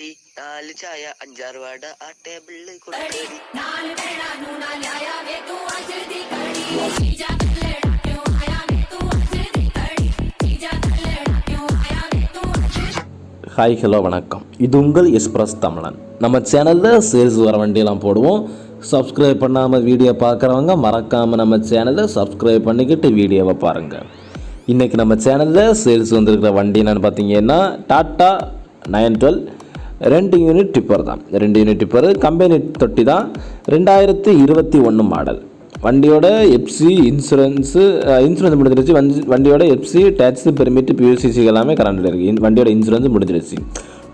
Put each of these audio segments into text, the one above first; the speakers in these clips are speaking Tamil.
കിട്ടി ചായ അഞ്ചാറ് ആ ടേബിളിൽ ஹாய் ஹலோ வணக்கம் இது உங்கள் எஸ்பிரஸ் தமிழன் நம்ம சேனலில் சேல்ஸ் வர வண்டியெல்லாம் போடுவோம் சப்ஸ்கிரைப் பண்ணாமல் வீடியோ பார்க்குறவங்க மறக்காமல் நம்ம சேனலை சப்ஸ்கிரைப் பண்ணிக்கிட்டு வீடியோவை பாருங்கள் இன்றைக்கி நம்ம சேனலில் சேல்ஸ் வந்திருக்கிற வண்டி என்னென்னு பார்த்தீங்கன்னா டாட்டா நைன் டுவெல் ரெண்டு யூனிட் டிப்பர் தான். ரெண்டு யூனிட் டிப்பர் கம்பெனி தொட்டி தான். ரெண்டாயிரத்தி இருபத்தி ஒன்று மாடல் வண்டியோட எஃப்சி இன்சூரன்ஸு இன்சூரன்ஸ் முடிஞ்சிருச்சு. வண்டி வண்டியோட எஃப்சி டேக்ஸ் பெர்மிட் பியூசிசி எல்லாமே கரண்டில் இருக்குது வண்டியோட இன்சூரன்ஸ் முடிஞ்சிருச்சு.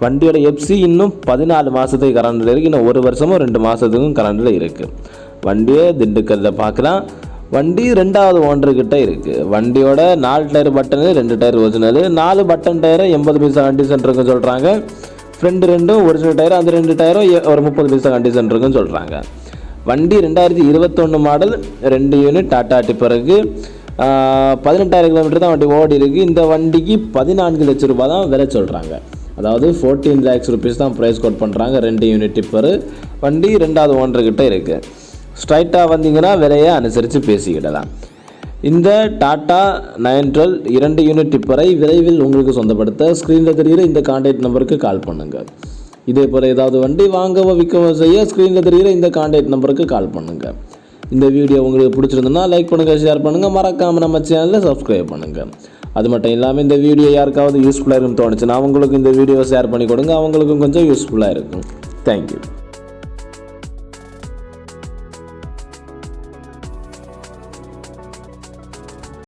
வண்டியோட எஃப்சி இன்னும் பதினாலு மாதத்துக்கு கரண்டில் இருக்குது இன்னும் ஒரு வருஷமும் ரெண்டு மாதத்துக்கும் கரண்டில் இருக்குது வண்டியை திண்டுக்கல்லில் பார்க்கலாம் வண்டி ரெண்டாவது ஓனர்கிட்ட இருக்குது வண்டியோட நாலு டயர் பட்டனு ரெண்டு டயர் ஒரிஜினல் நாலு பட்டன் டயரை எண்பது பைசா வண்டி இருக்குன்னு சொல்கிறாங்க ஃப்ரெண்டு ரெண்டும் ஒரிஜினல் டயரும் அந்த ரெண்டு டயரும் ஒரு முப்பது பைசா கண்டிஷன் இருக்குன்னு சொல்கிறாங்க வண்டி ரெண்டாயிரத்தி இருபத்தொன்று மாடல் ரெண்டு யூனிட் டாடா டிப்பருக்கு பதினெட்டாயிரம் கிலோமீட்டர் தான் வண்டி ஓடி இருக்குது இந்த வண்டிக்கு பதினான்கு லட்ச ரூபாய் தான் விலை சொல்கிறாங்க அதாவது ஃபோர்டீன் லேக்ஸ் ருபீஸ் தான் ப்ரைஸ் கோட் பண்ணுறாங்க ரெண்டு யூனிட் டிப்பரு வண்டி ரெண்டாவது ஓனர்கிட்ட இருக்குது ஸ்ட்ரைட்டாக வந்தீங்கன்னா விலையை அனுசரித்து பேசிக்கிடலாம். இந்த டாடா நைன் டுவெல் இரண்டு யூனிட் டிப்பரை விரைவில் உங்களுக்கு சொந்தப்படுத்த ஸ்க்ரீனில் தெரிகிற இந்த கான்டாக்ட் நம்பருக்கு கால் பண்ணுங்கள் இதே போல் ஏதாவது வண்டி வாங்கவோ விற்கவோ செய்ய ஸ்க்ரீனில் தெரிகிற இந்த கான்டாக்ட் நம்பருக்கு கால் பண்ணுங்கள் இந்த வீடியோ உங்களுக்கு பிடிச்சிருந்ததுன்னா லைக் பண்ணுங்கள் ஷேர் பண்ணுங்கள் மறக்காமல் நம்ம சேனலில் சப்ஸ்கிரைப் பண்ணுங்கள் அது மட்டும் இல்லாமல் இந்த வீடியோ யாருக்காவது யூஸ்ஃபுல்லாக இருக்குன்னு தோணுச்சுன்னா அவங்களுக்கு இந்த வீடியோ ஷேர் பண்ணி கொடுங்க. அவங்களுக்கும் கொஞ்சம் யூஸ்ஃபுல்லாக இருக்கும். தேங்க்யூ